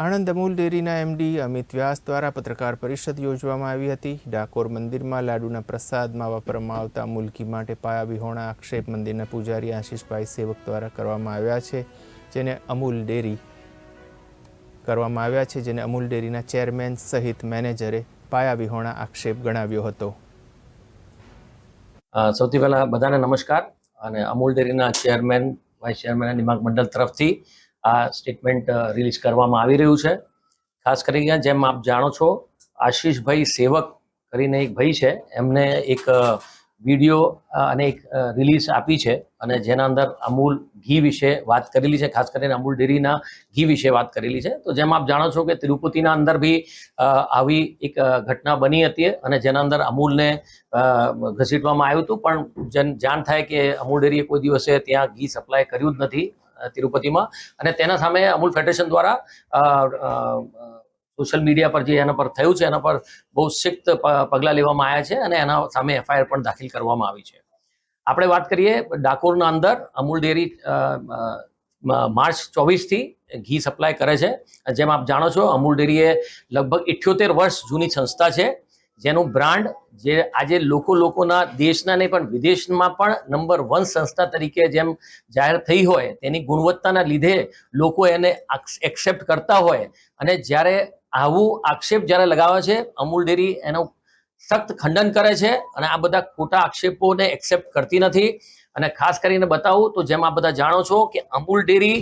આણંદ અમૂલ ડેરીના એમડી અમિત વ્યાસ દ્વારા પત્રકાર પરિષદ યોજવામાં આવી હતી. ડાકોર મંદિરમાં લાડુના પ્રસાદમાં વાપરવામાં આવતા મુલકી માટે પાયા વિહોણા આક્ષેપ મંદિરના પૂજારી આશીષભાઈ સેવક દ્વારા કરવામાં આવ્યા છે, જેને અમૂલ ડેરી કરવામાં આવ્યા છે, જેને અમૂલ ડેરીના ચેરમેન સહિત મેનેજરે પાયા વિહોણા આક્ષેપ ગણાવ્યો હતો. સૌથી પહેલા બધાને નમસ્કાર. અને અમૂલ ડેરીના ચેરમેન, વાઇસ ચેરમેન નિમાક મંડળ તરફથી આ સ્ટેટમેન્ટ રિલીઝ કરવામાં આવી રહ્યું છે. ખાસ કરીને જેમ આપ જાણો છો, આશીષભાઈ સેવક કરીને એક ભાઈ છે. એમને એક વીડિયો અને એક રિલીઝ આપી છે અને જેના અંદર અમૂલ ઘી વિશે વાત કરેલી છે. ખાસ કરીને અમૂલ ડેરીના ઘી વિશે વાત કરેલી છે. તો જેમ આપ જાણો છો કે તિરુપતિના અંદર બી આવી એક ઘટના બની હતી અને જેના અંદર અમૂલને ઘસીટવામાં આવ્યું હતું. પણ જન, જાણ થાય કે અમૂલ ડેરીએ કોઈ દિવસે ત્યાં ઘી સપ્લાય કર્યું જ નથી. તિરુપતિમાં. અને તેના સામે અમૂલ ફેડરેશન દ્વારા સોશિયલ મીડિયા પર જે એના પર થયું છે, એના પર બહુ સિક્ત પગલાં લેવામાં આવ્યા છે અને એના સામે એફઆઈઆર પણ દાખલ કરવામાં આવી છે. આપણે વાત કરીએ ડાકોરના અંદર અમૂલ ડેરી માર્ચ ચોવીસથી ઘી સપ્લાય કરે છે. જેમ આપ જાણો છો, અમૂલ ડેરી એ લગભગ ઇઠ્યોતેર વર્ષ જૂની સંસ્થા છે. જેનું બ્રાન્ડ જે આજે લોકો લોકોના દેશના નહીં પણ વિદેશમાં પણ નંબર વન સંસ્થા તરીકે જેમ જાહેર થઈ હોય તેની ગુણવત્તાના લીધે લોકો એને એક્સેપ્ટ કરતા હોય. અને જ્યારે આવું આક્ષેપ જ્યારે લગાવે છે, અમૂલ ડેરી એનું સખ્ત ખંડન કરે છે અને આ બધા ખોટા આક્ષેપોને એક્સેપ્ટ કરતી નથી. અને ખાસ કરીને બતાવું તો જેમ આ બધા જાણો છો કે અમૂલ ડેરી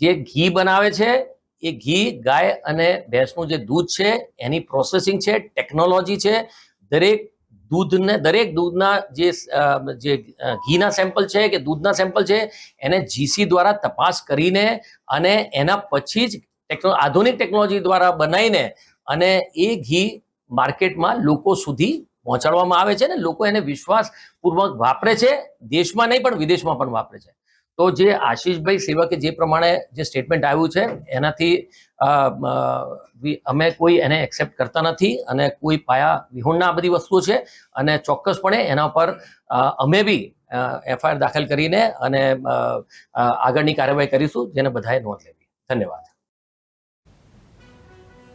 જે ઘી બનાવે છે એ ઘી, ગાય અને ભેંસનું જે દૂધ છે, એની પ્રોસેસિંગ છે ટેકનોલોજી છે. દરેક દૂધને, દરેક દૂધના જે જે ઘીના સેમ્પલ છે કે દૂધના સેમ્પલ છે, એને જીસી દ્વારા તપાસ કરીને અને એના પછી જ ટેકનો, આધુનિક ટેકનોલોજી દ્વારા બનાવીને અને એ ઘી માર્કેટમાં લોકો સુધી પહોંચાડવામાં આવે છે ને લોકો એને વિશ્વાસપૂર્વક વાપરે છે. દેશમાં નહીં પણ વિદેશમાં પણ વાપરે છે. તો જે આશીષભાઈ સેવકે જે પ્રમાણે જે સ્ટેટમેન્ટ આવ્યું છે, એનાથી અમે કોઈ એને એક્સેપ્ટ કરતા નથી અને કોઈ પાયા વિહોણના આ બધી વસ્તુઓ છે અને ચોક્કસપણે એના પર અમે બી એફઆઈઆર દાખલ કરીને અને આગળની કાર્યવાહી કરીશું, જેને બધાએ નોંધ લેવી. ધન્યવાદ.